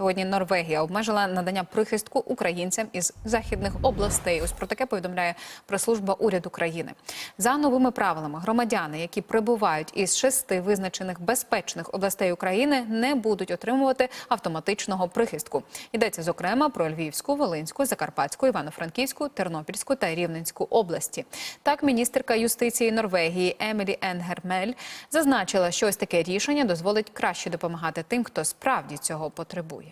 Сьогодні Норвегія обмежила надання прихистку українцям із західних областей. Ось про таке повідомляє прес-служба уряду країни. За новими правилами громадяни, які прибувають із шести визначених безпечних областей України, не будуть отримувати автоматичного прихистку. Йдеться зокрема про Львівську, Волинську, Закарпатську, Івано-Франківську, Тернопільську та Рівненську області. Так, міністерка юстиції Норвегії Емілі Енгермель зазначила, що ось таке рішення дозволить краще допомагати тим, хто справді цього потребує.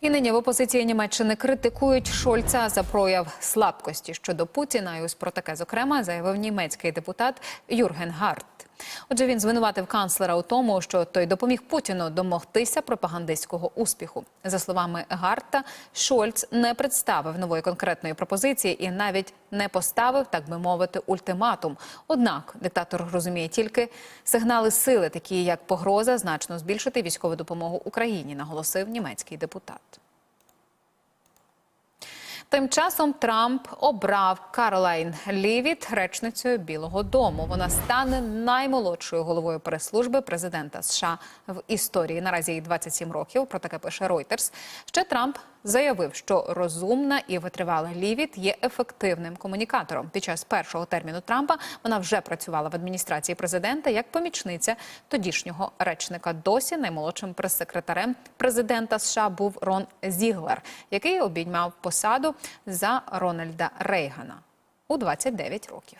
І нині в опозиції Німеччини критикують Шольца за прояв слабкості щодо Путіна. І ось про таке зокрема заявив німецький депутат Юрген Гарт. Отже, він звинуватив канцлера у тому, що той допоміг Путіну домогтися пропагандистського успіху. За словами Гарта, Шольц не представив нової конкретної пропозиції і навіть не поставив, так би мовити, ультиматум. Однак диктатор розуміє тільки сигнали сили, такі як погроза, значно збільшити військову допомогу Україні, наголосив німецький депутат. Тим часом Трамп обрав Каролайн Лівіт речницею Білого Дому. Вона стане наймолодшою головою прес-служби президента США в історії. Наразі їй 27 років. Про таке пише Reuters. Ще Трамп заявив, що розумна і витривала Лівіт є ефективним комунікатором. Під час першого терміну Трампа вона вже працювала в адміністрації президента як помічниця тодішнього речника. Досі наймолодшим прес-секретарем президента США був Рон Зіглер, який обіймав посаду за Рональда Рейгана у 29 років.